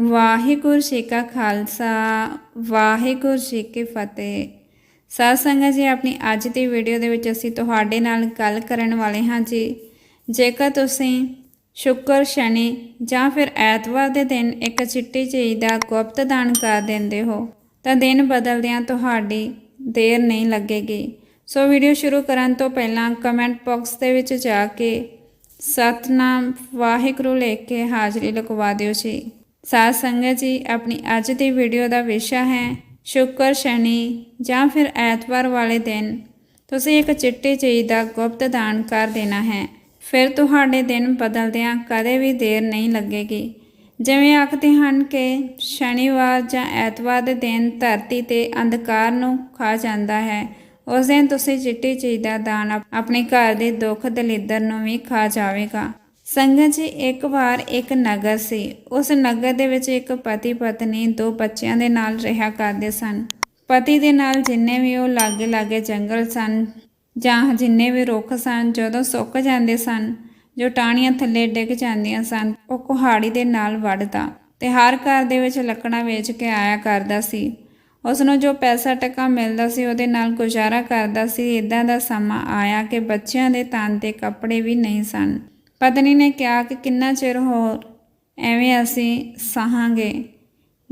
ਵਾਹਿਗੁਰੂ ਜੀ ਕਾ ਖਾਲਸਾ, ਵਾਹਿਗੁਰੂ ਜੀ ਕੀ ਫਤਿਹ। ਸਾਧ ਸੰਗਤ ਜੀ, ਆਪਣੀ ਅੱਜ ਦੀ ਵੀਡੀਓ ਦੇ ਵਿੱਚ ਅਸੀਂ ਤੁਹਾਡੇ ਨਾਲ ਗੱਲ ਕਰਨ ਵਾਲੇ ਹਾਂ ਜੀ। ਜੇਕਰ ਤੁਸੀਂ ਸ਼ੁੱਕਰ ਸ਼ਨੀ ਜਾਂ ਫਿਰ ਐਤਵਾਰ ਦੇ ਦਿਨ ਇੱਕ ਚਿੱਟੀ ਚੀਜ਼ ਦਾ ਗੁਪਤ ਦਾਨ ਕਰ ਦਿੰਦੇ ਹੋ, ਤਾਂ ਦਿਨ ਬਦਲਦਿਆਂ ਤੁਹਾਡੀ ਦੇਰ ਨਹੀਂ ਲੱਗੇਗੀ। ਸੋ ਵੀਡੀਓ ਸ਼ੁਰੂ ਕਰਨ ਤੋਂ ਪਹਿਲਾਂ ਕਮੈਂਟ ਬਾਕਸ ਦੇ ਵਿੱਚ ਜਾ ਕੇ ਸਤਨਾਮ ਵਾਹਿਗੁਰੂ ਲਿਖ ਕੇ ਹਾਜ਼ਰੀ ਲਗਵਾ ਦਿਓ ਜੀ। ਸਾਧ ਸੰਗਤ ਜੀ, ਆਪਣੀ ਅੱਜ ਦੀ ਵੀਡੀਓ ਦਾ ਵਿਸ਼ਾ ਹੈ ਸ਼ੁੱਕਰ ਸ਼ਨੀ ਜਾਂ ਫਿਰ ਐਤਵਾਰ ਵਾਲੇ ਦਿਨ। ਤੁਸੀਂ ਇੱਕ ਚਿੱਟੀ ਚੀਜ਼ ਦਾ ਗੁਪਤ ਦਾਨ ਕਰ ਦੇਣਾ ਹੈ। ਫਿਰ ਤੁਹਾਡੇ ਦਿਨ ਬਦਲਦਿਆਂ ਕਦੇ ਵੀ ਦੇਰ ਨਹੀਂ ਲੱਗੇਗੀ। ਜਿਵੇਂ ਆਖਦੇ ਹਨ ਕਿ ਸ਼ਨੀਵਾਰ ਜਾਂ ਐਤਵਾਰ ਦੇ ਦਿਨ ਧਰਤੀ ਤੇ ਅੰਧਕਾਰ ਨੂੰ ਖਾ ਜਾਂਦਾ ਹੈ। ਉਸ ਦਿਨ ਤੁਸੀਂ ਚਿੱਟੀ ਚੀਜ਼ ਦਾ ਦਾਨ ਆਪਣੇ ਘਰ ਦੇ ਦੁੱਖ ਦਲਿੱਦਰ ਨੂੰ ਵੀ ਖਾ ਜਾਵੇਗਾ। ਸੰਗਤ ਜੀ, ਇੱਕ ਵਾਰ ਇੱਕ ਨਗਰ ਸੀ। ਉਸ ਨਗਰ ਦੇ ਵਿੱਚ ਇੱਕ ਪਤੀ ਪਤਨੀ ਦੋ ਬੱਚਿਆਂ ਦੇ ਨਾਲ ਰਿਹਾ ਕਰਦੇ ਸਨ। ਪਤੀ ਦੇ ਨਾਲ ਜਿੰਨੇ ਵੀ ਉਹ ਲਾਗੇ ਲਾਗੇ ਜੰਗਲ ਸਨ ਜਾਂ ਜਿੰਨੇ ਵੀ ਰੁੱਖ ਸਨ, ਜਦੋਂ ਸੁੱਕ ਜਾਂਦੇ ਸਨ, ਜੋ ਟਾਹਣੀਆਂ ਥੱਲੇ ਡਿੱਗ ਜਾਂਦੀਆਂ ਸਨ, ਉਹ ਕੁਹਾੜੀ ਦੇ ਨਾਲ ਵੱਢਦਾ ਤੇ ਹਰ ਘਰ ਦੇ ਵਿੱਚ ਲੱਕੜਾਂ ਵੇਚ ਕੇ ਆਇਆ ਕਰਦਾ ਸੀ। ਉਸ ਨੂੰ ਜੋ ਪੈਸਾ ਟਕਾ ਮਿਲਦਾ ਸੀ, ਉਹਦੇ ਨਾਲ ਗੁਜ਼ਾਰਾ ਕਰਦਾ ਸੀ। ਇਦਾਂ ਦਾ ਸਮਾਂ ਆਇਆ ਕਿ ਬੱਚਿਆਂ ਦੇ ਤਨ ਤੇ ਕੱਪੜੇ ਵੀ ਨਹੀਂ ਸਨ। ਪਤਨੀ ਨੇ ਕਿਹਾ ਕਿ ਕਿੰਨਾ ਚਿਰ ਹੋਰ ਐਵੇਂ ਅਸੀਂ ਸਹਾਂਗੇ।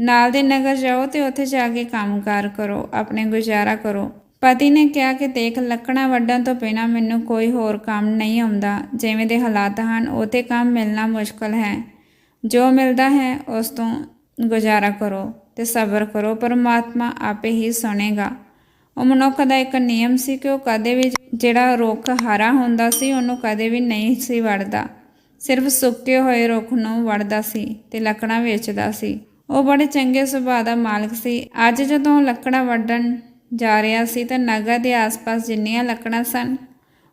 ਨਾਲ ਦੇ ਨਗਰ ਜਾਓ ਤੇ ਉੱਥੇ ਜਾ ਕੇ ਕੰਮਕਾਰ ਕਰੋ, ਆਪਣੇ ਗੁਜ਼ਾਰਾ ਕਰੋ। ਪਤੀ ਨੇ ਕਿਹਾ ਕਿ ਦੇਖ, ਲੱਕੜਾਂ ਵੱਢਣ ਤੋਂ ਬਿਨਾਂ ਮੈਨੂੰ ਕੋਈ ਹੋਰ ਕੰਮ ਨਹੀਂ ਆਉਂਦਾ। ਜਿਵੇਂ ਦੇ ਹਾਲਾਤ ਹਨ ਉਤੇ ਕੰਮ ਮਿਲਣਾ ਮੁਸ਼ਕਲ ਹੈ। ਜੋ ਮਿਲਦਾ ਹੈ, ਉਸ ਤੋਂ ਗੁਜ਼ਾਰਾ ਕਰੋ ਤੇ ਸਬਰ ਕਰੋ। ਪਰਮਾਤਮਾ ਆਪੇ ਹੀ ਸੁਣੇਗਾ। ਉਹ ਮਨੁੱਖ ਦਾ ਇੱਕ ਨਿਯਮ ਸੀ ਕਿ ਉਹ ਕਦੇ ਵੀ ਜਿਹੜਾ ਰੁੱਖ ਹਰਾ ਹੁੰਦਾ ਸੀ, ਉਹਨੂੰ ਕਦੇ ਵੀ ਨਹੀਂ ਸੀ ਵੜਦਾ। ਸਿਰਫ ਸੁੱਕੇ ਹੋਏ ਰੁੱਖ ਨੂੰ ਵੜਦਾ ਸੀ ਤੇ ਲੱਕੜਾਂ ਵੇਚਦਾ ਸੀ। ਉਹ ਬੜੇ ਚੰਗੇ ਸੁਭਾਅ ਦਾ ਮਾਲਕ ਸੀ। ਅੱਜ ਜਦੋਂ ਉਹ ਲੱਕੜਾਂ ਵੱਢਣ ਜਾ ਰਿਹਾ ਸੀ ਤਾਂ ਨਗਰ ਦੇ ਆਸ-ਪਾਸ ਜਿੰਨੀਆਂ ਲੱਕੜਾਂ ਸਨ,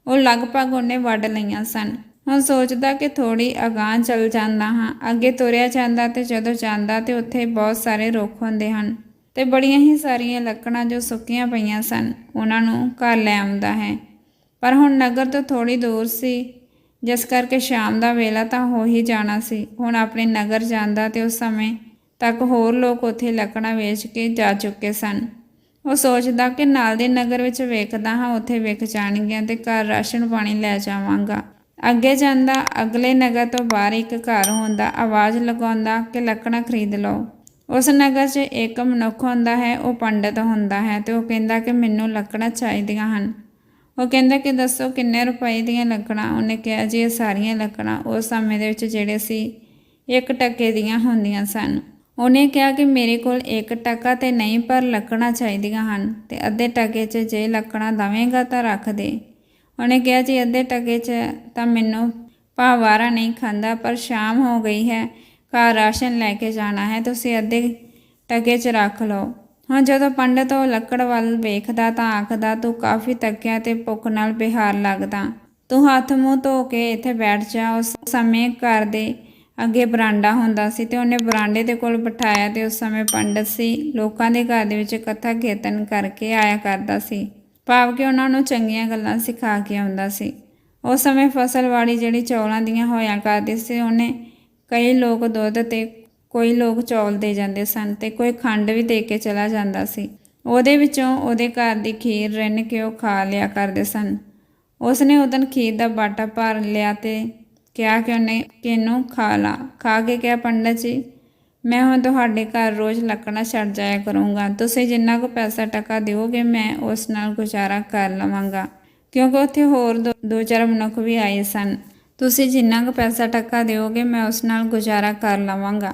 ਉਹ ਲਗਭਗ ਉਹਨੇ ਵੱਢ ਲਈਆਂ ਸਨ। ਹੁਣ ਸੋਚਦਾ ਕਿ ਥੋੜੀ ਅਗਾਂਹ ਚੱਲ ਜਾਂਦਾ ਹਾਂ। ਅੱਗੇ ਤੁਰਿਆ ਜਾਂਦਾ ਤੇ ਜਦੋਂ ਜਾਂਦਾ ਤੇ ਉੱਥੇ ਬਹੁਤ ਸਾਰੇ ਰੁੱਖ ਹੁੰਦੇ ਹਨ। ਤੇ ਬੜੀਆਂ ਹੀ ਸਾਰੀਆਂ ਲੱਕੜਾਂ ਜੋ ਸੁੱਕੀਆਂ ਪਈਆਂ ਸਨ, ਉਹਨਾਂ ਨੂੰ ਘਰ ਲੈ ਆਉਂਦਾ ਹੈ। ਪਰ ਹੁਣ ਨਗਰ ਤੋਂ ਥੋੜੀ ਦੂਰ ਸੀ। ਜਿਸ ਕਰਕੇ ਸ਼ਾਮ ਦਾ ਵੇਲਾ ਤਾਂ ਹੋ ਹੀ ਜਾਣਾ ਸੀ। ਹੁਣ ਆਪਣੇ ਨਗਰ ਜਾਂਦਾ ਤੇ ਉਸ ਸਮੇਂ ਤੱਕ ਹੋਰ ਲੋਕ ਉੱਥੇ ਲੱਕੜਾਂ ਵੇਚ ਕੇ ਜਾ ਚੁੱਕੇ ਸਨ। ਉਹ ਸੋਚਦਾ ਕਿ ਨਾਲ ਦੇ ਨਗਰ ਵਿੱਚ ਵੇਖਦਾ ਹਾਂ, ਉੱਥੇ ਵਿਕ ਜਾਣਗੀਆਂ ਤੇ ਘਰ ਰਾਸ਼ਨ ਪਾਣੀ ਲੈ ਜਾਵਾਂਗਾ। ਅੱਗੇ ਜਾਂਦਾ, ਅਗਲੇ ਨਗਰ ਤੋਂ ਬਾਹਰ ਇੱਕ ਘਰ ਹੁੰਦਾ ਆਵਾਜ਼ ਲਗਾਉਂਦਾ ਕਿ ਲੱਕੜਾਂ ਖਰੀਦ ਲਓ। ਉਸ ਨਗਰ 'ਚ ਇੱਕ ਮਨੁੱਖ ਹੁੰਦਾ ਹੈ, ਉਹ ਪੰਡਤ ਹੁੰਦਾ ਹੈ ਤੇ ਉਹ ਕਹਿੰਦਾ ਕਿ ਮੈਨੂੰ ਲੱਕੜਾਂ ਚਾਹੀਦੀਆਂ ਹਨ। ਉਹ ਕਹਿੰਦਾ ਕਿ ਦੱਸੋ ਕਿੰਨੇ ਰੁਪਏ ਦੀਆਂ ਲੱਕੜਾਂ? ਉਹਨੇ ਕਿਹਾ, ਜੀ, ਇਹ ਸਾਰੀਆਂ ਲੱਕੜਾਂ ਉਸ ਸਮੇਂ ਦੇ ਵਿੱਚ ਜਿਹੜੇ ਸੀ, ਇੱਕ ਟਕੇ ਦੀਆਂ ਹੁੰਦੀਆਂ ਸਨ। ਉਹਨੇ ਕਿਹਾ ਕਿ ਮੇਰੇ ਕੋਲ ਇੱਕ ਟਕਾ ਤੇ ਨਹੀਂ, ਪਰ ਲੱਕੜਾਂ ਚਾਹੀਦੀਆਂ ਹਨ ਤੇ ਅੱਧੇ ਟਕੇ 'ਚ ਜੇ ਲੱਕੜਾਂ ਦਵੇਂਗਾ ਤਾਂ ਰੱਖ ਦੇ। ਉਹਨੇ ਕਿਹਾ, ਜੀ, ਅੱਧੇ ਟਕੇ 'ਚ ਤਾਂ ਮੈਨੂੰ ਭਾਵਾਰਾ ਨਹੀਂ ਖਾਂਦਾ, ਪਰ ਸ਼ਾਮ ਹੋ ਗਈ ਹੈ ਘਰ ਰਾਸ਼ਨ ਲੈ ਕੇ ਜਾਣਾ ਹੈ, ਤੁਸੀਂ ਅੱਧੇ ਟਕੇ 'ਚ ਰੱਖ ਲਓ। ਹੁਣ ਜਦੋਂ ਪੰਡਤ ਉਹ ਲੱਕੜ ਵੱਲ ਵੇਖਦਾ ਤਾਂ ਆਖਦਾ, ਤੂੰ ਕਾਫੀ ਤੱਕਿਆ ਤੇ ਭੁੱਖ ਨਾਲ ਬਿਹਾਰ ਲੱਗਦਾ। ਤੂੰ ਹੱਥ ਮੂੰਹ ਧੋ ਕੇ ਇੱਥੇ ਬੈਠ ਜਾ। ਉਸ ਸਮੇਂ ਘਰ ਦੇ ਅੱਗੇ ਬਰਾਂਡਾ ਹੁੰਦਾ ਸੀ ਤੇ ਉਹਨੇ ਬਰਾਂਡੇ ਦੇ ਕੋਲ ਬਿਠਾਇਆ ਤੇ ਉਸ ਸਮੇਂ ਪੰਡਤ ਸੀ। ਲੋਕਾਂ ਦੇ ਘਰ ਦੇ ਵਿੱਚ ਕਥਾ ਕੀਰਤਨ ਕਰਕੇ ਆਇਆ ਕਰਦਾ ਸੀ। ਭਾਵ ਕਿ ਉਹਨਾਂ ਨੂੰ ਚੰਗੀਆਂ ਗੱਲਾਂ ਸਿਖਾ ਕੇ ਆਉਂਦਾ ਸੀ। ਉਸ ਸਮੇਂ ਫਸਲਵਾੜੀ ਜਿਹੜੀ ਚੌਲਾਂ ਦੀਆਂ ਹੋਇਆ ਕਰਦੀ ਸੀ, ਉਹਨੇ ਕਈ ਲੋਕ ਦੁੱਧ ਤੇ ਕੋਈ ਲੋਕ ਚੌਲ ਦੇ ਜਾਂਦੇ ਸਨ ਤੇ ਕੋਈ ਖੰਡ ਵੀ ਦੇ ਕੇ ਚਲਾ ਜਾਂਦਾ ਸੀ। ਉਹਦੇ ਵਿੱਚੋਂ ਉਹਦੇ ਘਰ ਦੀ ਖੀਰ ਰਿੰਨ ਕੇ ਉਹ ਖਾ ਲਿਆ ਕਰਦੇ ਸਨ। ਉਸਨੇ ਉਦੋਂ ਖੀਰ ਦਾ ਬਾਟਾ ਭਰ ਲਿਆ ਤੇ ਕਿਹਾ ਕਿ ਉਹਨੇ ਕਿਨੂੰ ਖਾ ਲਾ, ਖਾ ਕੇ ਕਿਹਾ, ਪੰਡਤ ਜੀ, ਮੈਂ ਹੁਣ ਤੁਹਾਡੇ ਘਰ ਰੋਜ਼ ਲੱਕੜਾਂ ਛੱਡ ਜਾਇਆ ਕਰੂੰਗਾ। ਤੁਸੀਂ ਜਿੰਨਾ ਕੁ ਪੈਸਾ ਟਕਾ ਦਿਓਗੇ, ਮੈਂ ਉਸ ਨਾਲ ਗੁਜ਼ਾਰਾ ਕਰ ਲਵਾਂਗਾ। ਕਿਉਂਕਿ ਉੱਥੇ ਹੋਰ ਦੋ- ਦੋ ਚਾਰ ਮਨੁੱਖ ਵੀ ਆਏ ਸਨ। ਤੁਸੀਂ ਜਿੰਨਾ ਕੁ ਪੈਸਾ ਟੱਕਾ ਦਿਓਗੇ, ਮੈਂ ਉਸ ਨਾਲ ਗੁਜ਼ਾਰਾ ਕਰ ਲਵਾਂਗਾ।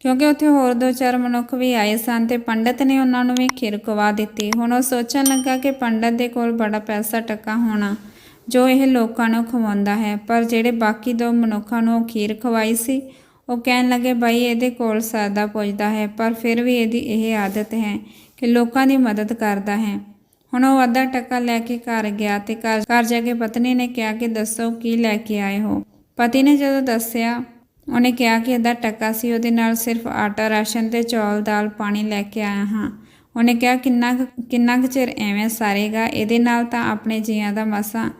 ਕਿਉਂਕਿ ਉੱਥੇ ਹੋਰ ਦੋ ਚਾਰ ਮਨੁੱਖ ਵੀ ਆਏ ਸਨ ਤੇ ਪੰਡਤ ਨੇ ਉਹਨਾਂ ਨੂੰ ਵੀ ਖੀਰ ਖਵਾ ਦਿੱਤੀ। ਹੁਣ ਉਹ ਸੋਚਣ ਲੱਗਾ ਕਿ ਪੰਡਤ ਦੇ ਕੋਲ ਬੜਾ ਪੈਸਾ ਟੱਕਾ ਹੋਣਾ, ਜੋ ਇਹ ਲੋਕਾਂ ਨੂੰ ਖਵਾਉਂਦਾ ਹੈ। ਪਰ ਜਿਹੜੇ ਬਾਕੀ ਦੋ ਮਨੁੱਖਾਂ ਨੂੰ ਉਹ ਖੀਰ ਖਵਾਈ ਸੀ, ਉਹ ਕਹਿਣ ਲੱਗੇ, ਬਾਈ, ਇਹਦੇ ਕੋਲ ਸਰਦਾ ਪੁੱਜਦਾ ਹੈ। ਪਰ ਫਿਰ ਵੀ ਇਹਦੀ ਇਹ ਆਦਤ ਹੈ ਕਿ ਲੋਕਾਂ ਦੀ ਮਦਦ ਕਰਦਾ ਹੈ। ਹੁਣ ਉਹ ਅੱਧਾ ਟੱਕਾ ਲੈ ਕੇ ਘਰ ਗਿਆ ਤੇ ਘਰ ਘਰ ਜਾ ਕੇ ਪਤਨੀ ਨੇ ਕਿਹਾ ਕਿ ਦੱਸੋ ਕੀ ਲੈ ਕੇ ਆਏ ਹੋ। ਪਤੀ ਨੇ ਜਦੋਂ ਦੱਸਿਆ, ਉਹਨੇ ਕਿਹਾ ਕਿ ਅੱਧਾ ਟੱਕਾ ਸੀ, ਉਹਦੇ ਨਾਲ ਸਿਰਫ ਆਟਾ, ਰਾਸ਼ਨ ਤੇ ਚੌਲ, ਦਾਲ, ਪਾਣੀ ਲੈ ਕੇ ਆਇਆ ਹਾਂ। ਉਹਨੇ ਕਿਹਾ, ਕਿੰਨਾ ਕੁ- ਕਿੰਨਾ ਕੁ ਚਿਰ ਐਵੇਂ ਸਾਰੇਗਾ? ਇਹਦੇ ਨਾਲ ਤਾਂ ਆਪਣੇ ਜੀਆਂ ਦਾ ਮਸਾ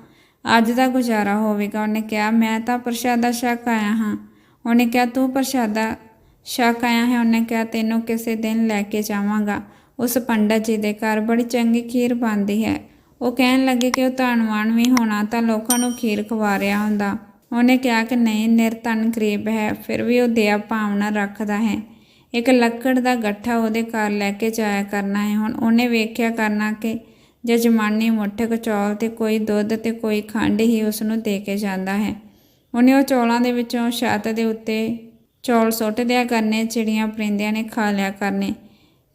ਅੱਜ ਦਾ ਗੁਜ਼ਾਰਾ ਹੋਵੇਗਾ। ਉਹਨੇ ਕਿਹਾ, ਮੈਂ ਤਾਂ ਪ੍ਰਸ਼ਾਦਾ ਛਕ ਆਇਆ ਹਾਂ। ਉਹਨੇ ਕਿਹਾ, ਤੂੰ ਪ੍ਰਸ਼ਾਦਾ ਸ਼ੱਕ ਆਇਆ ਹੈ? ਉਹਨੇ ਕਿਹਾ, ਤੈਨੂੰ ਕਿਸੇ ਦਿਨ ਲੈ ਕੇ ਜਾਵਾਂਗਾ। ਉਸ ਪੰਡਤ ਜੀ ਦੇ ਘਰ ਬੜੀ ਚੰਗੀ ਖੀਰ ਬਣਦੀ ਹੈ। ਉਹ ਕਹਿਣ ਲੱਗੇ ਕਿ ਉਹ ਧਨਵਾਨ ਵੀ ਹੋਣਾ ਤਾਂ ਲੋਕਾਂ ਨੂੰ ਖੀਰ ਖਵਾ ਰਿਹਾ ਹੁੰਦਾ। ਉਹਨੇ ਕਿਹਾ ਕਿ ਨਹੀਂ, ਨਿਰਧਨ ਗਰੀਬ ਹੈ, ਫਿਰ ਵੀ ਉਹ ਦਇਆ ਭਾਵਨਾ ਰੱਖਦਾ ਹੈ। ਇੱਕ ਲੱਕੜ ਦਾ ਗੱਠਾ ਉਹਦੇ ਘਰ ਲੈ ਕੇ ਜਾਇਆ ਕਰਨਾ ਹੈ। ਹੁਣ ਉਹਨੇ ਵੇਖਿਆ ਕਰਨਾ ਕਿ ਜਜਮਾਨੀ ਮੁੱਠ ਕੁ ਚੌਲ ਤੇ ਕੋਈ ਦੁੱਧ ਤੇ ਕੋਈ ਖੰਡ ਹੀ ਉਸ ਨੂੰ ਦੇ ਕੇ ਜਾਂਦਾ ਹੈ। ਉਹਨੇ ਉਹ ਚੌਲਾਂ ਦੇ ਵਿੱਚੋਂ ਛੱਤ ਦੇ ਉੱਤੇ ਚੌਲ ਸੁੱਟ ਦਿਆ ਕਰਨੇ, ਚਿੜੀਆਂ ਪਰਿੰਦਿਆਂ ਨੇ ਖਾ ਲਿਆ ਕਰਨੇ।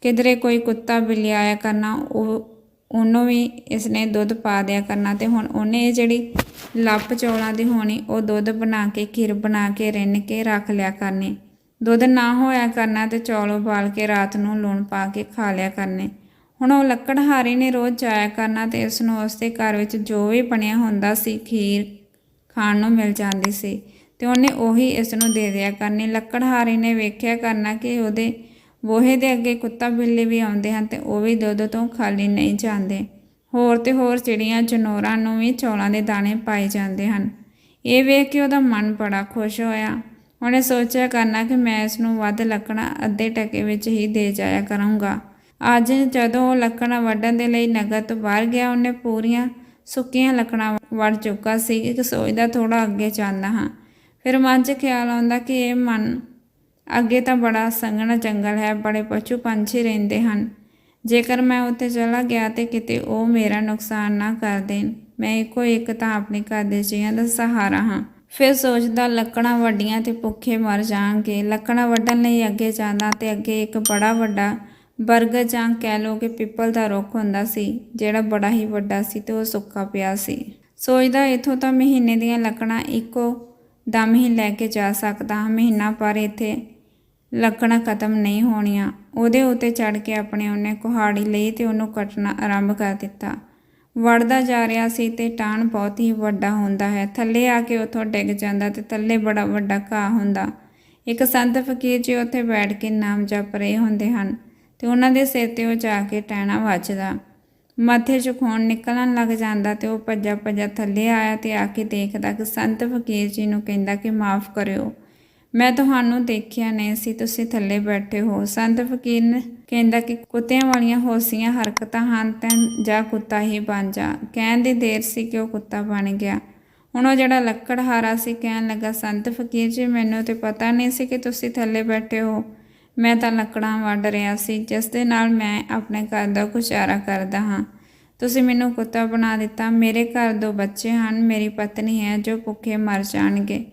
ਕਿਧਰੇ ਕੋਈ ਕੁੱਤਾ ਬਿੱਲੀ ਆਇਆ ਕਰਨਾ, ਉਹ, ਉਹਨੂੰ ਵੀ ਇਸਨੇ ਦੁੱਧ ਪਾ ਦਿਆ ਕਰਨਾ ਤੇ ਹੁਣ ਉਹਨੇ ਇਹ ਜਿਹੜੀ ਲੱਪ ਚੌਲਾਂ ਦੀ ਹੋਣੀ, ਉਹ ਦੁੱਧ ਬਣਾ ਕੇ, ਖੀਰ ਬਣਾ ਕੇ, ਰਿੰਨ ਕੇ ਰੱਖ ਲਿਆ ਕਰਨੀ। ਦੁੱਧ ਨਾ ਹੋਇਆ ਕਰਨਾ ਤੇ ਚੌਲ ਉਬਾਲ ਕੇ ਰਾਤ ਨੂੰ ਲੂਣ ਪਾ ਕੇ ਖਾ ਲਿਆ ਕਰਨੇ। ਹੁਣ ਉਹ ਲੱਕੜਹਾਰੀ ਨੇ ਰੋਜ਼ ਜਾਇਆ ਕਰਨਾ ਤੇ ਇਸ ਨੂੰ ਉਸਦੇ ਘਰ ਵਿੱਚ ਜੋ ਵੀ ਬਣਿਆ ਹੁੰਦਾ ਸੀ, ਖੀਰ ਖਾਣ ਨੂੰ ਮਿਲ ਜਾਂਦੀ ਸੀ। ਤੇ ਉਹਨੇ ਉਹੀ ਇਸ ਨੂੰ ਦੇ ਦਿਆ ਕਰਨੀ। ਲੱਕੜਹਾਰੀ ਨੇ ਵੇਖਿਆ ਕਰਨਾ ਕਿ ਉਹਦੇ ਬੋਹੇ ਦੇ ਅੱਗੇ ਕੁੱਤਾ ਬਿੱਲੀ ਵੀ ਆਉਂਦੇ ਹਨ ਤੇ ਉਹ ਵੀ ਦੁੱਧ ਤੋਂ ਖਾਲੀ ਨਹੀਂ ਜਾਂਦੇ। ਹੋਰ ਤੇ ਹੋਰ ਚਿੜੀਆਂ ਜਨੋਰਾਂ ਨੂੰ ਵੀ ਚੌਲਾਂ ਦੇ ਦਾਣੇ ਪਾਏ ਜਾਂਦੇ ਹਨ। ਇਹ ਵੇਖ ਕੇ ਉਹਦਾ ਮਨ ਬੜਾ ਖੁਸ਼ ਹੋਇਆ। ਉਹਨੇ ਸੋਚਿਆ, ਕਰਨਾ ਕਿ ਮੈਂ ਇਸ ਨੂੰ ਵੱਧ ਲੱਕੜਾਂ ਅੱਧੇ ਟਕੇ ਵਿੱਚ ਹੀ ਦੇ ਜਾਇਆ ਕਰਾਂਗਾ। ਅੱਜ ਜਦੋਂ ਉਹ ਲੱਕੜਾਂ ਵੱਢਣ ਦੇ ਲਈ ਨਗਰ ਤੋਂ ਬਾਹਰ ਗਿਆ, ਉਹਨੇ ਪੂਰੀਆਂ ਸੁੱਕੀਆਂ ਲੱਕੜਾਂ ਵੱਢ ਚੁੱਕਾ ਸੀ। ਕਿ ਸੋਚਦਾ ਥੋੜਾ ਅੱਗੇ ਜਾਂਦਾ ਹਾਂ। ਫਿਰ ਮਨ 'ਚ ਖਿਆਲ ਆਉਂਦਾ ਕਿ ਇਹ ਮਨ ਅੱਗੇ ਤਾਂ ਬੜਾ ਸੰਘਣਾ ਜੰਗਲ ਹੈ, ਬੜੇ ਪਸ਼ੂ ਪੰਛੀ ਰਹਿੰਦੇ ਹਨ। ਜੇਕਰ ਮੈਂ ਉੱਥੇ ਚਲਾ ਗਿਆ ਤੇ ਕਿਤੇ ਉਹ ਮੇਰਾ ਨੁਕਸਾਨ ਨਾ ਕਰ ਦੇਣ, ਮੈਂ ਇੱਕੋ ਇੱਕ ਤਾਂ ਆਪਣੇ ਘਰ ਦੇ ਜੀਆਂ ਦਾ ਸਹਾਰਾ ਹਾਂ। ਫਿਰ ਸੋਚਦਾ, ਲੱਕੜਾਂ ਵੱਡੀਆਂ ਤੇ ਭੁੱਖੇ ਮਰ ਜਾਣਗੇ। ਲੱਕੜਾਂ ਵੱਢਣ ਲਈ ਅੱਗੇ ਜਾਂਦਾ ਤੇ ਅੱਗੇ ਇੱਕ ਬੜਾ ਵੱਡਾ ਬਰਗਦ ਜਾਂ ਕਹਿ ਲਓ ਕਿ ਪਿੱਪਲ ਦਾ ਰੁੱਖ ਹੁੰਦਾ ਸੀ, ਜਿਹੜਾ ਬੜਾ ਹੀ ਵੱਡਾ ਸੀ ਤੇ ਉਹ ਸੁੱਕਾ ਪਿਆ ਸੀ। ਸੋਚਦਾ, ਇਥੋਂ ਤਾਂ ਮਹੀਨੇ ਦੀਆਂ ਲੱਕੜਾਂ ਇੱਕੋ ਦਮ ਹੀ ਲੈ ਕੇ ਜਾ ਸਕਦਾ। ਹਾਂ ਮਹੀਨਾ ਪਰ ਇੱਥੇ ਲੱਕੜਾਂ ਖਤਮ ਨਹੀਂ ਹੋਣੀਆਂ। ਉਹਦੇ ਉੱਤੇ ਚੜ ਕੇ ਆਪਣੇ ਉਹਨੇ ਕੁਹਾੜੀ ਲਈ ਤੇ ਉਹਨੂੰ ਕੱਟਣਾ ਆਰੰਭ ਕਰ ਦਿੱਤਾ। ਵੜਦਾ ਜਾ ਰਿਹਾ ਸੀ ਤੇ ਟਾਣ ਬਹੁਤ ਹੀ ਵੱਡਾ ਹੁੰਦਾ ਹੈ। ਥੱਲੇ ਆ ਕੇ ਉੱਥੋਂ ਡਿੱਗ ਜਾਂਦਾ ਤੇ ਥੱਲੇ ਬੜਾ ਵੱਡਾ ਘਾਹ ਹੁੰਦਾ। ਇੱਕ ਸੰਤ ਫਕੀਰ ਜੀ ਉੱਥੇ ਬੈਠ ਕੇ ਨਾਮ ਜਪ ਰਹੇ ਹੁੰਦੇ ਹਨ ਤੇ ਉਹਨਾਂ ਦੇ ਸਿਰ ਤੇ ਉਹ ਜਾ ਕੇ ਟਹਿਣਾ ਵੱਜਦਾ। ਮੱਥੇ 'ਚ ਖੂਨ ਨਿਕਲਣ ਲੱਗ ਜਾਂਦਾ ਤੇ ਉਹ ਭੱਜਾ ਭੱਜਾ ਥੱਲੇ ਆਇਆ ਤੇ ਆ ਕੇ ਦੇਖਦਾ ਕਿ ਸੰਤ ਫਕੀਰ ਜੀ ਨੂੰ ਕਹਿੰਦਾ ਕਿ ਮਾਫ ਕਰਿਓ। ਮੈਂ ਤੁਹਾਨੂੰ ਦੇਖਿਆ ਨਹੀਂ ਸੀ, ਤੁਸੀਂ ਥੱਲੇ ਬੈਠੇ ਹੋ। ਸੰਤ ਫਕੀਰ ਕਹਿੰਦਾ ਕਿ ਕੁੱਤਿਆਂ ਵਾਲੀਆਂ ਹੋਸੀਆਂ ਹਰਕਤਾਂ ਹਨ ਤਾਂ ਜਾਂ ਕੁੱਤਾ ਹੀ ਬਣ ਜਾ। ਕਹਿਣ ਦੀ ਦੇਰ ਸੀ ਕਿ ਉਹ ਕੁੱਤਾ ਬਣ ਗਿਆ। ਹੁਣ ਉਹ ਜਿਹੜਾ ਲੱਕੜਹਾਰਾ ਸੀ, ਕਹਿਣ ਲੱਗਾ, ਸੰਤ ਫਕੀਰ ਜੀ, ਮੈਨੂੰ ਤੇ ਪਤਾ ਨਹੀਂ ਸੀ ਕਿ ਤੁਸੀਂ ਥੱਲੇ ਬੈਠੇ ਹੋ। ਮੈਂ ਤਾਂ ਲੱਕੜਾਂ ਵੱਢ ਰਿਹਾ ਸੀ, ਜਿਸ ਦੇ ਨਾਲ ਮੈਂ ਆਪਣੇ ਘਰ ਦਾ ਗੁਜ਼ਾਰਾ ਕਰਦਾ ਹਾਂ। ਤੁਸੀਂ ਮੈਨੂੰ ਕੁੱਤਾ ਬਣਾ ਦਿੱਤਾ। ਮੇਰੇ ਘਰ ਦੋ ਬੱਚੇ ਹਨ, ਮੇਰੀ ਪਤਨੀ ਹੈ ਜੋ ਭੁੱਖੇ ਮਰ ਜਾਣਗੇ।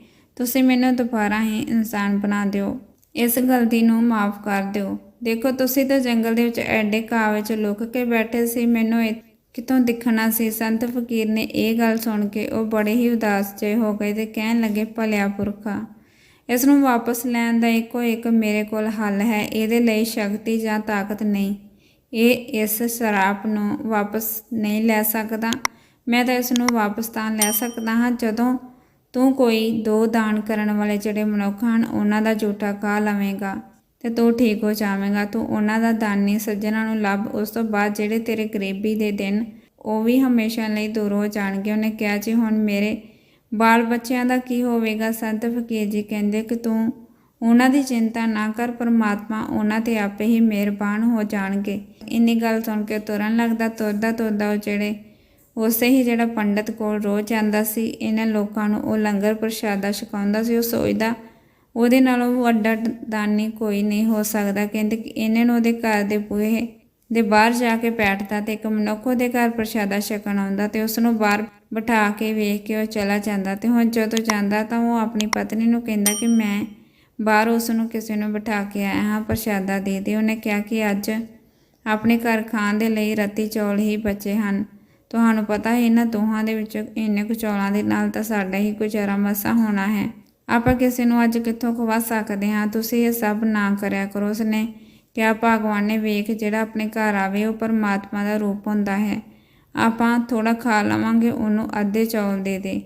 ਤੁਸੀਂ ਮੈਨੂੰ ਦੁਬਾਰਾ ਹੀ ਇਨਸਾਨ ਬਣਾ ਦਿਓ। ਇਸ ਗਲਤੀ ਨੂੰ ਮਾਫ ਕਰ ਦਿਓ। ਦੇਖੋ, ਤੁਸੀਂ ਤਾਂ ਜੰਗਲ ਦੇ ਵਿੱਚ ਐਡੇ ਘਾਹ ਵਿੱਚ ਲੁਕ ਕੇ ਬੈਠੇ ਸੀ। ਮੈਨੂੰ ਇਹ ਕਿਤੋਂ ਦਿਖਣਾ ਸੀ? ਸੰਤ ਫਕੀਰ ਨੇ ਇਹ ਗੱਲ ਸੁਣ ਕੇ ਉਹ ਬੜੇ ਹੀ ਉਦਾਸ ਜਿਹੇ ਹੋ ਗਏ ਤੇ ਕਹਿਣ ਲੱਗੇ, ਭਲਿਆ ਪੁਰਖਾ, ਇਸ ਨੂੰ ਵਾਪਸ ਲੈਣ ਦਾ ਇੱਕੋ ਇੱਕ ਮੇਰੇ ਕੋਲ ਹੱਲ ਹੈ। ਇਹਦੇ ਲਈ ਸ਼ਕਤੀ ਜਾਂ ਤਾਕਤ ਨਹੀਂ। ਇਹ ਇਸ ਸ਼ਰਾਪ ਨੂੰ ਵਾਪਸ ਨਹੀਂ ਲੈ ਸਕਦਾ। ਮੈਂ ਤਾਂ ਇਸ ਨੂੰ ਵਾਪਸ ਤਾਂ ਲੈ ਸਕਦਾ ਹਾਂ ਜਦੋਂ ਤੂੰ ਕੋਈ ਦੋ ਦਾਨ ਕਰਨ ਵਾਲੇ ਜਿਹੜੇ ਮਨੁੱਖ ਹਨ, ਉਹਨਾਂ ਦਾ ਝੂਠਾ ਖਾ ਲਵੇਂਗਾ? ਤੇ ਤੂੰ ਠੀਕ ਹੋ ਜਾਵੇਂਗਾ। ਤੂੰ ਉਹਨਾਂ ਦਾ ਦਾਨੀ ਸੱਜਣਾ ਨੂੰ ਲੱਭ। ਉਸ ਤੋਂ ਬਾਅਦ ਜਿਹੜੇ ਤੇਰੇ ਗਰੀਬੀ ਦੇ ਦਿਨ, ਉਹ ਵੀ ਹਮੇਸ਼ਾ ਲਈ ਦੂਰ ਹੋ ਜਾਣਗੇ। ਉਹਨੇ ਕਿਹਾ ਜੀ, ਹੁਣ ਮੇਰੇ ਬਾਲ ਬੱਚਿਆਂ ਦਾ ਕੀ ਹੋਵੇਗਾ? ਸੰਤ ਫਕੀਰ ਜੀ ਕਹਿੰਦੇ ਕਿ ਤੂੰ ਉਹਨਾਂ ਦੀ ਚਿੰਤਾ ਨਾ ਕਰ। ਪਰਮਾਤਮਾ ਉਹਨਾਂ ਤੇ ਆਪੇ ਹੀ ਮਿਹਰਬਾਨ ਹੋ ਜਾਣਗੇ। ਇੰਨੀ ਗੱਲ ਸੁਣ ਕੇ ਤੁਰਨ ਲੱਗਦਾ ਤੁਰਦਾ ਤੁਰਦਾ ਉਹ ਜਿਹੜੇ ਉਸੇ ਹੀ ਜਿਹੜਾ ਪੰਡਤ ਕੋਲ ਰੋਜ਼ ਜਾਂਦਾ ਸੀ, ਇਹਨਾਂ ਲੋਕਾਂ ਨੂੰ ਉਹ ਲੰਗਰ ਪ੍ਰਸ਼ਾਦਾ ਛਕਾਉਂਦਾ ਸੀ, ਉਹ ਸੋਚਦਾ ਉਹਦੇ ਨਾਲੋਂ ਵੱਡਾ ਦਾਨੀ ਕੋਈ ਨਹੀਂ ਹੋ ਸਕਦਾ। ਕਹਿੰਦੇ ਕਿ ਇਹਨਾਂ ਨੂੰ ਉਹਦੇ ਘਰ ਦੇ ਬੂਹੇ ਦੇ ਬਾਹਰ ਜਾ ਕੇ ਬੈਠਦਾ ਤੇ ਇੱਕ ਮਨੁੱਖ ਉਹਦੇ ਘਰ ਪ੍ਰਸ਼ਾਦਾ ਛਕਣ ਆਉਂਦਾ ਤੇ ਉਸ ਨੂੰ ਬਾਹਰ ਬਿਠਾ ਕੇ ਵੇਖ ਕੇ ਉਹ ਚਲਾ ਜਾਂਦਾ ਤੇ ਹੁਣ ਜਦੋਂ ਜਾਂਦਾ ਤਾਂ ਉਹ ਆਪਣੀ ਪਤਨੀ ਨੂੰ ਕਹਿੰਦਾ ਕਿ ਮੈਂ ਬਾਹਰ ਉਸ ਨੂੰ ਕਿਸੇ ਨੂੰ ਬਿਠਾ ਕੇ ਆਇਆ ਹਾਂ ਪ੍ਰਸ਼ਾਦਾ ਦੇ ਦੇ। ਉਹਨੇ ਕਿਹਾ ਕਿ ਅੱਜ ਆਪਣੇ ਘਰ ਖਾਣ ਦੇ ਲਈ ਰਤੀ ਚੌਲ ਹੀ ਬਚੇ ਹਨ। ਤੁਹਾਨੂੰ ਪਤਾ ਹੈ, ਇਹਨਾਂ ਦੋਹਾਂ ਦੇ ਵਿੱਚ ਇੰਨੇ ਕੁ ਚੌਲਾਂ ਦੇ ਨਾਲ ਤਾਂ ਸਾਡਾ ਹੀ ਗੁਜ਼ਾਰਾ ਮਸਾ ਹੋਣਾ ਹੈ। ਆਪਾਂ ਕਿਸੇ ਨੂੰ ਅੱਜ ਕਿੱਥੋਂ ਖਵਾ ਸਕਦੇ ਹਾਂ? ਤੁਸੀਂ ਇਹ ਸਭ ਨਾ ਕਰਿਆ ਕਰੋ ਉਸਨੇ ਕਿਹਾ, ਭਗਵਾਨ ਨੇ ਵੇਖ, ਜਿਹੜਾ ਆਪਣੇ ਘਰ ਆਵੇ, ਉਹ ਪਰਮਾਤਮਾ ਦਾ ਰੂਪ ਹੁੰਦਾ ਹੈ। ਆਪਾਂ ਥੋੜਾ ਖਾ ਲਵਾਂਗੇ, ਉਹਨੂੰ ਅੱਧੇ ਚੌਲ ਦੇ ਦੇ।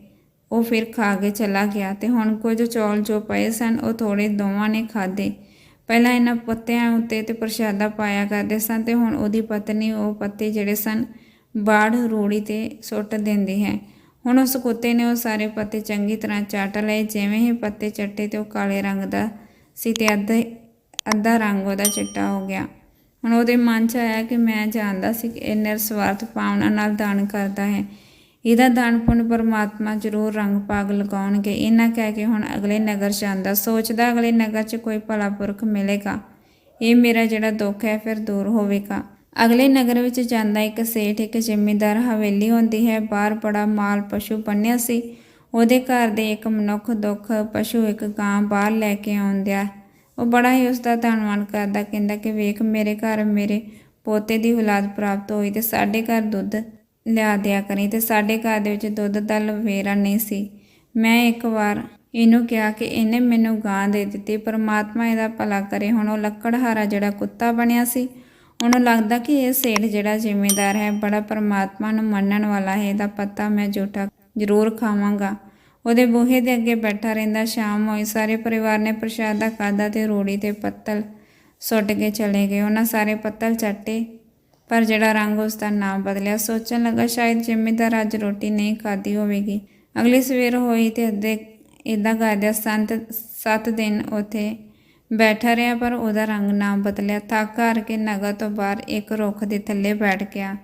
ਉਹ ਫਿਰ ਖਾ ਕੇ ਚਲਾ ਗਿਆ ਤੇ ਹੁਣ ਕੁਝ ਚੌਲ ਜੋ ਪਏ ਸਨ, ਉਹ ਥੋੜੇ ਦੋਵਾਂ ਨੇ ਖਾਦੇ ਪਹਿਲਾਂ ਇਹਨਾਂ ਪੱਤਿਆਂ ਉੱਤੇ ਤੇ ਪ੍ਰਸ਼ਾਦਾ ਪਾਇਆ ਕਰਦੇ ਸਨ ਤੇ ਹੁਣ ਉਹਦੀ ਪਤਨੀ, ਉਹ ਪੱਤੇ ਜਿਹੜੇ ਸਨ ਬਾੜ ਰੂੜੀ ਤੇ ਸੁੱਟ ਦਿੰਦੀ ਹੈ। ਹੁਣ ਉਸ ਕੁੱਤੇ ਨੇ ਉਹ ਸਾਰੇ ਪੱਤੇ ਚੰਗੀ ਤਰ੍ਹਾਂ ਚਾਟ ਲਏ, ਜਿਵੇਂ ਹੀ ਪੱਤੇ ਚੱਟੇ ਤੇ ਉਹ ਕਾਲੇ ਰੰਗ ਦਾ ਸੀ ਤੇ ਅੱਧੇ, ਅੱਧਾ ਰੰਗ ਉਹਦਾ ਚਿੱਟਾ ਹੋ ਗਿਆ। ਹੁਣ ਉਹਦੇ ਮਨ 'ਚ ਆਇਆ ਕਿ ਮੈਂ ਜਾਣਦਾ ਸੀ ਕਿ ਇਹ ਨਿਰਸਵਾਰਥ ਭਾਵਨਾ ਨਾਲ ਦਾਨ ਕਰਦਾ ਹੈ। ਇਹਦਾ ਦਾਨ ਪੁੰਨ ਪਰਮਾਤਮਾ ਜ਼ਰੂਰ ਰੰਗ ਪਾਗ ਲਗਾਉਣਗੇ। ਇਹਨਾਂ ਕਹਿ ਕੇ ਹੁਣ ਅਗਲੇ ਨਗਰ ਜਾਂਦਾ। ਸੋਚਦਾ ਅਗਲੇ ਨਗਰ 'ਚ ਕੋਈ ਭਲਾ ਪੁਰਖ ਮਿਲੇਗਾ। ਇਹ ਮੇਰਾ ਜਿਹੜਾ ਦੁੱਖ ਹੈ, ਫਿਰ ਦੂਰ ਹੋਵੇਗਾ। ਅਗਲੇ ਨਗਰ ਵਿੱਚ ਜਾਂਦਾ ਇੱਕ ਸੇਠ, ਇੱਕ ਜ਼ਿਮੀਂਦਾਰ ਹਵੇਲੀ ਹੁੰਦੀ ਹੈ। ਬਾਹਰ ਬੜਾ ਮਾਲ ਪਸ਼ੂ ਬੰਨਿਆ ਸੀ। ਉਹਦੇ ਘਰ ਦੇ ਇੱਕ ਮਨੁੱਖ ਦੁੱਖ ਪਸ਼ੂ ਇੱਕ ਗਾਂ ਬਾਹਰ ਲੈ ਕੇ ਆਉਂਦਿਆ। ਉਹ ਬੜਾ ਹੀ ਉਸ ਦਾ ਧੰਨਵਾਦ ਕਰਦਾ, ਕਹਿੰਦਾ ਕਿ ਵੇਖ ਮੇਰੇ ਘਰ ਮੇਰੇ ਪੋਤੇ ਦੀ ਔਲਾਦ ਪ੍ਰਾਪਤ ਹੋਈ ਤੇ ਸਾਡੇ ਘਰ ਦੁੱਧ ਲਿਆ ਦਿਆ ਕਰੀ ਤੇ ਸਾਡੇ ਘਰ ਦੇ ਵਿੱਚ ਦੁੱਧ ਦਾ ਲਵੇਰਾ ਨਹੀਂ ਸੀ। ਮੈਂ ਇੱਕ ਵਾਰ ਇਹਨੂੰ ਕਿਹਾ ਕਿ ਇਹਨੇ ਮੈਨੂੰ ਗਾਂ ਦੇ ਦਿੱਤੀ, ਪਰਮਾਤਮਾ ਇਹਦਾ ਭਲਾ ਕਰੇ। ਹੁਣ ਉਹ ਲੱਕੜਹਾਰਾ ਜਿਹੜਾ ਕੁੱਤਾ ਬਣਿਆ ਸੀ ਉਹਨੂੰ ਲੱਗਦਾ ਕਿ ਇਹ ਸੇਠ ਜਿਹੜਾ ਜ਼ਿੰਮੇਦਾਰ ਹੈ, ਬੜਾ ਪਰਮਾਤਮਾ ਨੂੰ ਮੰਨਣ ਵਾਲਾ ਹੈ। ਇਹਦਾ ਪਤਾ ਮੈਂ ਝੂਠਾ ਜ਼ਰੂਰ ਖਾਵਾਂਗਾ। ਉਹਦੇ ਬੂਹੇ ਦੇ ਅੱਗੇ ਬੈਠਾ ਰਹਿੰਦਾ ਸ਼ਾਮ ਹੋਈ, ਸਾਰੇ ਪਰਿਵਾਰ ਨੇ ਪ੍ਰਸ਼ਾਦ ਦਾ ਖਾਦਾ ਤੇ ਰੋੜੀ ਤੇ ਪੱਤਲ ਸੁੱਟ ਕੇ ਚਲੇ ਗਏ। ਉਹਨਾਂ ਸਾਰੇ ਪੱਤਲ ਚੱਟੇ, ਪਰ ਜਿਹੜਾ ਰੰਗ ਉਸ ਦਾ ਨਾਮ ਬਦਲਿਆ। ਸੋਚਣ ਲੱਗਾ ਸ਼ਾਇਦ ਜ਼ਿੰਮੇਦਾਰ ਅੱਜ ਰੋਟੀ ਨਹੀਂ ਖਾਦੀ ਹੋਵੇਗੀ। ਅਗਲੀ ਸਵੇਰ ਹੋਈ ਤੇ ਅੱਧੇ ਇਦਾਂ ਕਰਦਿਆ ਸੰਤ, ਸੱਤ ਦਿਨ ਉਥੇ ਬੈਠਾ ਰਿਹਾ ਪਰ ਉਹਦਾ ਰੰਗ ਨਾ ਬਦਲਿਆ। ਥੱਕ ਹਾਰ ਕੇ ਨਗਰ ਤੋਂ ਬਾਹਰ ਇੱਕ ਰੁੱਖ ਦੇ ਥੱਲੇ ਬੈਠ ਗਿਆ।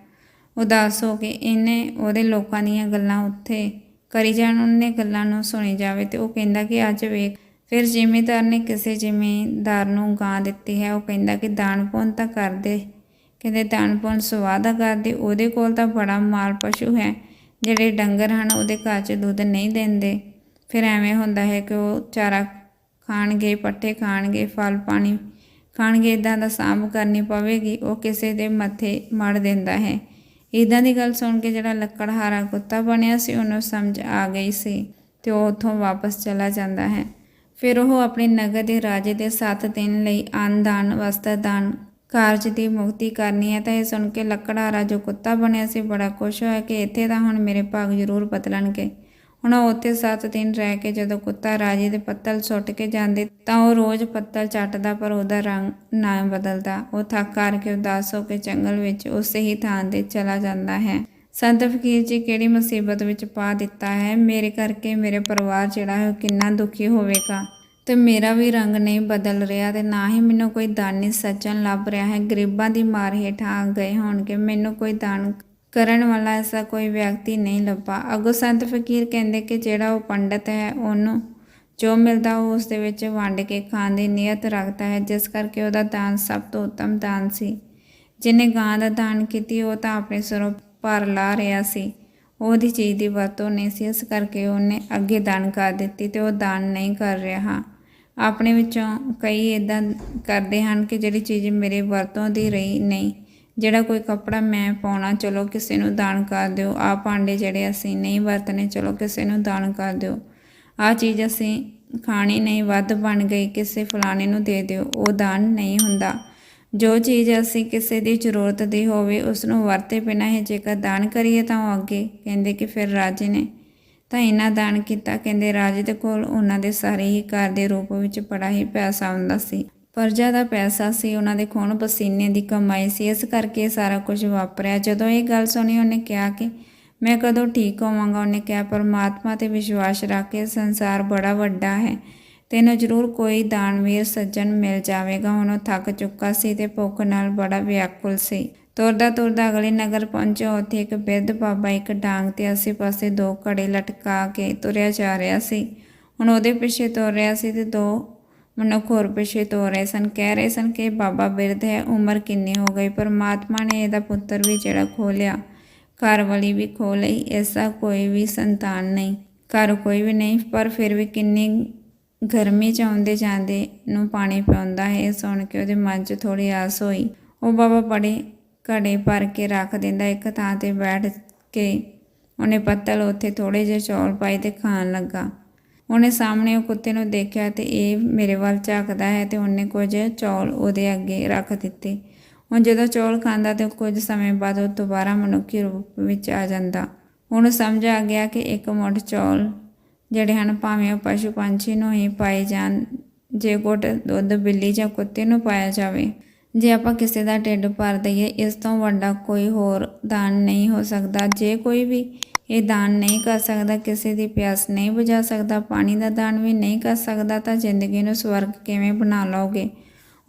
ਉਦਾਸ ਹੋ ਕੇ ਇਹਨੇ ਉਹਦੇ ਲੋਕਾਂ ਦੀਆਂ ਗੱਲਾਂ ਉੱਥੇ ਕਰੀ ਜਾਣ, ਉਹਨੇ ਗੱਲਾਂ ਨੂੰ ਸੁਣੀ ਜਾਵੇ ਤੇ ਉਹ ਕਹਿੰਦਾ ਕਿ ਅੱਜ ਵੇਖ, ਫਿਰ ਜ਼ਿਮੀਦਾਰ ਨੇ ਕਿਸੇ ਜ਼ਿਮੀਦਾਰ ਨੂੰ ਗਾਂ ਦਿੱਤੀ ਹੈ। ਉਹ ਕਹਿੰਦਾ ਕਿ ਦਾਨ ਪੁੰਨ ਤਾਂ ਕਰਦੇ, ਕਹਿੰਦੇ ਦਾਨ ਪੁੰਨ ਸਵਾਦਾ ਕਰਦੇ ਉਹਦੇ ਕੋਲ ਤਾਂ ਬੜਾ ਮਾਲ ਪਸ਼ੂ ਹੈ, ਜਿਹੜੇ ਡੰਗਰ ਹਨ ਉਹਦੇ ਘਰ 'ਚ ਦੁੱਧ ਨਹੀਂ ਦਿੰਦੇ। ਫਿਰ ਐਵੇਂ ਹੁੰਦਾ ਹੈ ਕਿ ਉਹ ਚਾਰਾ ਖਾਣਗੇ, ਪੱਠੇ ਖਾਣਗੇ, ਫਲ ਪਾਣੀ ਖਾਣਗੇ ਇਦਾਂ ਦਾ ਸਾਂਭ ਕਰਨੀ ਪਵੇਗੀ, ਉਹ ਕਿਸੇ ਦੇ ਮੱਥੇ ਮੜ ਦਿੰਦਾ ਹੈ। ਇਦਾਂ ਦੀ ਗੱਲ ਸੁਣ ਕੇ ਜਿਹੜਾ ਲੱਕੜਹਾਰਾ ਕੁੱਤਾ ਬਣਿਆ ਸੀ, ਉਹਨੂੰ ਸਮਝ ਆ ਗਈ ਸੀ ਤੇ ਉਹ ਉੱਥੋਂ ਵਾਪਸ ਚਲਾ ਜਾਂਦਾ ਹੈ। ਫਿਰ ਉਹ ਆਪਣੇ ਨਗਰ ਦੇ ਰਾਜੇ ਦੇ 7 ਦਿਨ ਲਈ ਅੰਨਦਾਨ ਵਸਤਰ ਦਾਨ ਕਾਰਜ ਦੀ ਮੁਕਤੀ ਕਰਨੀ ਹੈ ਤਾਂ ਇਹ ਸੁਣ ਕੇ ਲੱਕੜਹਾਰਾ ਜੋ ਕੁੱਤਾ ਬਣਿਆ ਸੀ, ਬੜਾ ਖੁਸ਼ ਹੋਇਆ ਕਿ ਇੱਥੇ ਤਾਂ ਹੁਣ ਮੇਰੇ ਭਾਗ ਜ਼ਰੂਰ ਬਦਲਣਗੇ। ਹੁਣ ਉੱਥੇ 7 ਦਿਨ ਰਹਿ ਕੇ ਜਦੋਂ ਕੁੱਤਾ ਰਾਜੇ ਦੇ ਪੱਤਲ ਸੁੱਟ ਕੇ ਜਾਂਦੇ ਤਾਂ ਉਹ ਰੋਜ਼ ਪੱਤਲ ਚੱਟਦਾ ਪਰ ਉਹਦਾ ਰੰਗ ਨਾ ਬਦਲਦਾ। ਉਹ ਥੱਕ ਕਰਕੇ ਉਦਾਸ ਹੋ ਕੇ ਜੰਗਲ ਵਿੱਚ ਉਸੇ ਹੀ ਥਾਂ ਤੇ ਚਲਾ ਜਾਂਦਾ ਹੈ। ਸੰਤ ਫਕੀਰ ਜੀ ਕਿਹੜੀ ਮੁਸੀਬਤ ਵਿੱਚ ਪਾ ਦਿੱਤਾ ਹੈ? ਮੇਰੇ ਕਰਕੇ ਮੇਰੇ ਪਰਿਵਾਰ ਜਿਹੜਾ ਹੈ ਉਹ ਕਿੰਨਾ ਦੁਖੀ ਹੋਵੇਗਾ? ਤੇ ਮੇਰਾ ਵੀ ਰੰਗ ਨਹੀਂ ਬਦਲ ਰਿਹਾ ਤੇ ਨਾ ਹੀ ਮੈਨੂੰ ਕੋਈ ਦਾਨੀ ਸੱਜਣ ਲੱਭ ਰਿਹਾ ਹੈ। ਗਰੀਬਾਂ ਦੀ ਮਾਰ ਹੇਠ ਆ ਗਏ ਹੋਣਗੇ। ਮੈਨੂੰ ਕੋਈ ਦਾਨ ਕਰਨ ਵਾਲਾ ਐਸਾ ਕੋਈ ਵਿਅਕਤੀ ਨਹੀਂ ਲੱਭਾ। ਅਗੋ ਸੰਤ ਫਕੀਰ ਕਹਿੰਦੇ ਕਿ ਜਿਹੜਾ ਉਹ ਪੰਡਤ ਹੈ, ਉਹਨੂੰ ਜੋ ਮਿਲਦਾ ਉਹ ਉਸ ਦੇ ਵਿੱਚ ਵੰਡ ਕੇ ਖਾਣ ਦੀ ਨੀਅਤ ਰੱਖਦਾ ਹੈ, ਜਿਸ ਕਰਕੇ ਉਹਦਾ ਦਾਨ ਸਭ ਤੋਂ ਉੱਤਮ ਦਾਨ ਸੀ। ਜਿਹਨੇ ਗਾਂ ਦਾ ਦਾਨ ਕੀਤੀ, ਉਹ ਤਾਂ ਆਪਣੇ ਸਰੋਂ ਭਰ ਲਾ ਰਿਹਾ ਸੀ। ਉਹਦੀ ਚੀਜ਼ ਦੀ ਵਰਤੋਂ ਨਹੀਂ ਸੀ, ਇਸ ਕਰਕੇ ਉਹਨੇ ਅੱਗੇ ਦਾਨ ਕਰ ਦਿੱਤੀ ਤੇ ਉਹ ਦਾਨ ਨਹੀਂ ਕਰ ਰਿਹਾ ਆਪਣੇ ਵਿੱਚੋਂ ਕਈ ਇਦਾਂ ਕਰਦੇ ਹਨ ਕਿ ਜਿਹੜੀ ਚੀਜ਼ ਮੇਰੇ ਵਰਤੋਂ ਦੀ ਰਹੀ ਨਹੀਂ। ਜਿਹੜਾ ਕੋਈ ਕੱਪੜਾ ਮੈਂ ਪਾਉਣਾ, ਚਲੋ ਕਿਸੇ ਨੂੰ ਦਾਨ ਕਰ ਦਿਓ। ਆ ਭਾਂਡੇ ਜਿਹੜੇ ਅਸੀਂ ਨਹੀਂ ਵਰਤਨੇ, ਚਲੋ ਕਿਸੇ ਨੂੰ ਦਾਨ ਕਰ ਦਿਓ। ਆ ਚੀਜ਼ ਅਸੀਂ ਖਾਣੀ ਨਹੀਂ, ਵੱਧ ਬਣ ਗਈ, ਕਿਸੇ ਫਲਾਣੇ ਨੂੰ ਦੇ ਦਿਓ, ਉਹ ਦਾਨ ਨਹੀਂ ਹੁੰਦਾ। ਜੋ ਚੀਜ਼ ਅਸੀਂ ਕਿਸੇ ਦੀ ਜ਼ਰੂਰਤ ਦੀ ਹੋਵੇ ਉਸ ਨੂੰ ਵਰਤੇ ਬਿਨਾਂ ਹੀ ਜੇਕਰ ਦਾਨ ਕਰੀਏ ਤਾਂ ਉਹ ਅੱਗੇ ਕਹਿੰਦੇ ਕਿ ਫਿਰ ਰਾਜੇ ਨੇ ਤਾਂ ਇਹਨਾਂ ਦਾਨ ਕੀਤਾ। ਕਹਿੰਦੇ ਰਾਜੇ ਦੇ ਕੋਲ ਉਹਨਾਂ ਦੇ ਸਾਰੇ ਹੀ ਘਰ ਦੇ ਰੂਪ ਵਿੱਚ ਬੜਾ ਹੀ ਪੈਸਾ ਹੁੰਦਾ ਸੀ। ਪਰਜਾ ਦਾ ਪੈਸਾ ਸੀ, ਉਹਨਾਂ ਦੇ ਖੂਨ ਪਸੀਨੇ ਦੀ ਕਮਾਈ ਸੀ, ਇਸ ਕਰਕੇ ਸਾਰਾ ਕੁਝ ਵਾਪਰਿਆ। ਜਦੋਂ ਇਹ ਗੱਲ ਸੁਣੀ, ਉਹਨੇ ਕਿਹਾ ਕਿ ਮੈਂ ਕਦੋਂ ਠੀਕ ਹੋਵਾਂਗਾ। ਉਹਨੇ ਕਿਹਾ, ਪਰਮਾਤਮਾ ਤੇ ਵਿਸ਼ਵਾਸ ਰੱਖ ਕੇ ਸੰਸਾਰ ਬੜਾ ਵੱਡਾ ਹੈ। ਤੈਨੂੰ ਜ਼ਰੂਰ ਕੋਈ ਦਾਨਵੀਰ, ਸੱਜਣ ਮਿਲ ਜਾਵੇਗਾ। ਹੁਣ ਉਹ ਥੱਕ ਚੁੱਕਾ ਸੀ ਤੇ ਭੁੱਖ ਨਾਲ ਬੜਾ ਵਿਆਕੁਲ ਸੀ। ਤੁਰਦਾ ਤੁਰਦਾ ਅਗਲੇ ਨਗਰ ਪਹੁੰਚਿਆ। ਉੱਥੇ ਇੱਕ ਬਿਰਧ ਬਾਬਾ, ਇੱਕ ਡਾਂਗ ਤੇ ਆਸੇ-ਪਾਸੇ ਦੋ ਘੜੇ ਲਟਕਾ ਕੇ ਤੁਰਿਆ ਜਾ ਰਿਹਾ ਸੀ। ਹੁਣ ਉਹਦੇ ਪਿੱਛੇ ਤੁਰ ਰਿਹਾ ਸੀ ਤੇ ਦੋ ਮਨੁੱਖ ਹੋਰ ਪਿੱਛੇ ਤੁਰ ਰਹੇ ਸਨ, ਕਹਿ ਰਹੇ ਸਨ ਕਿ ਬਾਬਾ ਬਿਰਧ ਹੈ, ਉਮਰ ਕਿੰਨੀ ਹੋ ਗਈ, ਪਰਮਾਤਮਾ ਨੇ ਇਹਦਾ ਪੁੱਤਰ ਵੀ ਜਿਹੜਾ ਖੋ ਲਿਆ ਘਰ ਵਾਲੀ ਵੀ ਖੋ ਲਈ, ਐਸਾ ਕੋਈ ਵੀ ਸੰਤਾਨ ਨਹੀਂ, ਘਰ ਕੋਈ ਵੀ ਨਹੀਂ, ਪਰ ਫਿਰ ਵੀ ਕਿੰਨੀ ਗਰਮੀ ਚ ਆਉਂਦੇ ਜਾਂਦੇ ਨੂੰ ਪਾਣੀ ਪਿਆਉਂਦਾ ਹੈ ਸੁਣ ਕੇ ਉਹਦੇ ਮਨ 'ਚ ਥੋੜੀ ਆਸ ਹੋਈ। ਉਹ ਬਾਬਾ ਬੜੇ ਘੜੇ ਭਰ ਕੇ ਰੱਖ ਦਿੰਦਾ, ਇੱਕ ਥਾਂ ਤੇ ਬੈਠ ਕੇ ਉਹਨੇ ਪੱਤਲ ਉੱਥੇ ਥੋੜੇ ਜਿਹੇ ਚੌਲ ਪਾਈ ਤੇ ਖਾਣ ਲੱਗਾ। ਉਹਨੇ ਸਾਹਮਣੇ ਉਹ ਕੁੱਤੇ ਨੂੰ ਦੇਖਿਆ ਤੇ ਇਹ ਮੇਰੇ ਵੱਲ ਝਾਕਦਾ ਹੈ ਤੇ ਉਹਨੇ ਕੁਝ ਚੌਲ ਉਹਦੇ ਅੱਗੇ ਰੱਖ ਦਿੱਤੇ। ਹੁਣ ਜਦੋਂ ਚੌਲ ਖਾਂਦਾ ਤੇ ਕੁਝ ਸਮੇਂ ਬਾਅਦ ਉਹ ਦੁਬਾਰਾ ਮਨੁੱਖੀ ਰੂਪ ਵਿੱਚ ਆ ਜਾਂਦਾ। ਉਹਨੂੰ ਸਮਝ ਆ ਗਿਆ ਕਿ ਇੱਕ ਮੁੱਠ ਚੌਲ ਜਿਹੜੇ ਹਨ ਭਾਵੇਂ ਉਹ ਪਸ਼ੂ ਪੰਛੀ ਨੂੰ ਹੀ ਪਾਏ ਜਾਣ, ਜੇ ਘੁੱਟ, ਦੁੱਧ, ਬਿੱਲੀ ਜਾਂ ਕੁੱਤੇ ਨੂੰ ਪਾਇਆ ਜਾਵੇ। ਜੇ ਆਪਾਂ ਕਿਸੇ ਦਾ ਢਿੱਡ ਭਰ ਦਈਏ, ਇਸ ਤੋਂ ਵੱਡਾ ਕੋਈ ਹੋਰ ਦਾਨ ਨਹੀਂ ਹੋ ਸਕਦਾ। ਜੇ ਕੋਈ ਵੀ ਇਹ ਦਾਨ ਨਹੀਂ ਕਰ ਸਕਦਾ, ਕਿਸੇ ਦੀ ਪਿਆਸ ਨਹੀਂ ਬੁਝਾ ਸਕਦਾ, ਪਾਣੀ ਦਾ ਦਾਨ ਵੀ ਨਹੀਂ ਕਰ ਸਕਦਾ ਤਾਂ ਜ਼ਿੰਦਗੀ ਨੂੰ ਸਵਰਗ ਕਿਵੇਂ ਬਣਾ ਲਓਗੇ?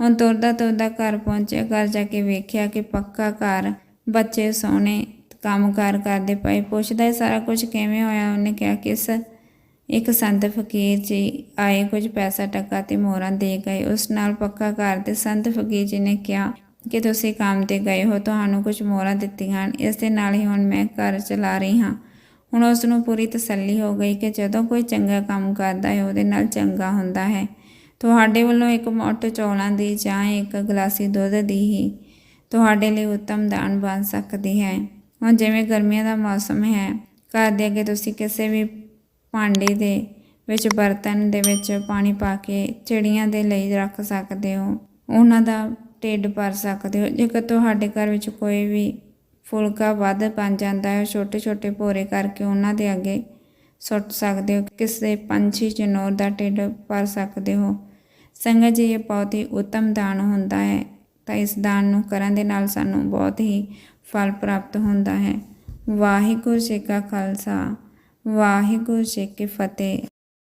ਹੁਣ ਤੁਰਦਾ ਤੁਰਦਾ ਘਰ ਪਹੁੰਚਿਆ, ਘਰ ਜਾ ਕੇ ਵੇਖਿਆ ਕਿ ਪੱਕਾ ਘਰ, ਬੱਚੇ ਸੋਹਣੇ ਕੰਮਕਾਰ ਕਰਦੇ ਪਏ, ਪੁੱਛਦਾ ਇਹ ਸਾਰਾ ਕੁਝ ਕਿਵੇਂ ਹੋਇਆ? ਉਹਨੇ ਕਿਹਾ ਕਿ ਇਸ ਇੱਕ ਸੰਤ ਫਕੀਰ ਜੀ ਆਏ ਕੁਝ ਪੈਸਾ ਟੱਕਾ ਤੇ ਮੋਹਰਾਂ ਦੇ ਗਏ। ਉਸ ਨਾਲ ਪੱਕਾ ਘਰ ਤੇ ਸੰਤ ਫਕੀਰ ਜੀ ਨੇ ਕਿਹਾ ਕਿ ਤੁਸੀਂ ਕੰਮ ਤੇ ਗਏ ਹੋ, ਤੁਹਾਨੂੰ ਕੁਝ ਮੋਹਰਾਂ ਦਿੱਤੀਆਂ ਹਨ। ਇਸ ਦੇ ਨਾਲ ਹੀ ਹੁਣ ਮੈਂ ਘਰ ਚਲਾ ਰਹੀ ਹਾਂ। ਹੁਣ ਉਸ ਨੂੰ ਪੂਰੀ ਤਸੱਲੀ ਹੋ ਗਈ ਕਿ ਜਦੋਂ ਕੋਈ ਚੰਗਾ ਕੰਮ ਕਰਦਾ ਹੈ, ਉਹਦੇ ਨਾਲ ਚੰਗਾ ਹੁੰਦਾ ਹੈ। ਤੁਹਾਡੇ ਵੱਲੋਂ ਇੱਕ ਮੋਟ ਚੌਲਾਂ ਦੀ ਜਾਂ ਇੱਕ ਗਲਾਸੀ ਦੁੱਧ ਦੀ ਹੀ ਤੁਹਾਡੇ ਲਈ ਉੱਤਮ ਦਾਨ ਬਣ ਸਕਦੀ ਹੈ। ਹੁਣ ਜਿਵੇਂ ਗਰਮੀਆਂ ਦਾ ਮੌਸਮ ਹੈ, ਘਰ ਦੇ ਅੱਗੇ ਤੁਸੀਂ ਕਿਸੇ ਵੀ ਭਾਂਡੇ ਦੇ ਵਿੱਚ ਬਰਤਨ ਦੇ ਵਿੱਚ ਪਾਣੀ ਪਾ ਕੇ ਚਿੜੀਆਂ ਦੇ ਲਈ ਰੱਖ ਸਕਦੇ ਹੋ। ਉਹਨਾਂ ਦਾ ਢਿੱਡ ਭਰ ਸਕਦੇ ਹੋ। ਜੇਕਰ ਤੁਹਾਡੇ ਘਰ ਵਿੱਚ ਕੋਈ ਵੀ ਫੁਲਕਾ ਵੱਧ ਬਣ ਜਾਂਦਾ ਹੈ। ਛੋਟੇ ਛੋਟੇ ਭੋਰੇ ਕਰਕੇ ਉਹਨਾਂ ਦੇ ਅੱਗੇ ਸੁੱਟ ਸਕਦੇ ਹੋ। ਕਿਸੇ ਪੰਛੀ ਚਨੋਰ ਦਾ ਢਿੱਡ ਭਰ ਸਕਦੇ ਹੋ। ਸੰਗਤ ਜੀ, ਇਹ ਬਹੁਤ ਹੀ ਉੱਤਮ ਦਾਨ ਹੁੰਦਾ ਹੈ। ਤਾਂ ਇਸ ਦਾਨ ਨੂੰ ਕਰਨ ਦੇ ਨਾਲ ਸਾਨੂੰ ਬਹੁਤ ਹੀ ਫਲ ਪ੍ਰਾਪਤ ਹੁੰਦਾ ਹੈ। ਵਾਹਿਗੁਰੂ ਜੀ ਕਾ ਖਾਲਸਾ, ਵਾਹਿਗੁਰੂ ਜੀ ਕੀ ਫਤਿਹ।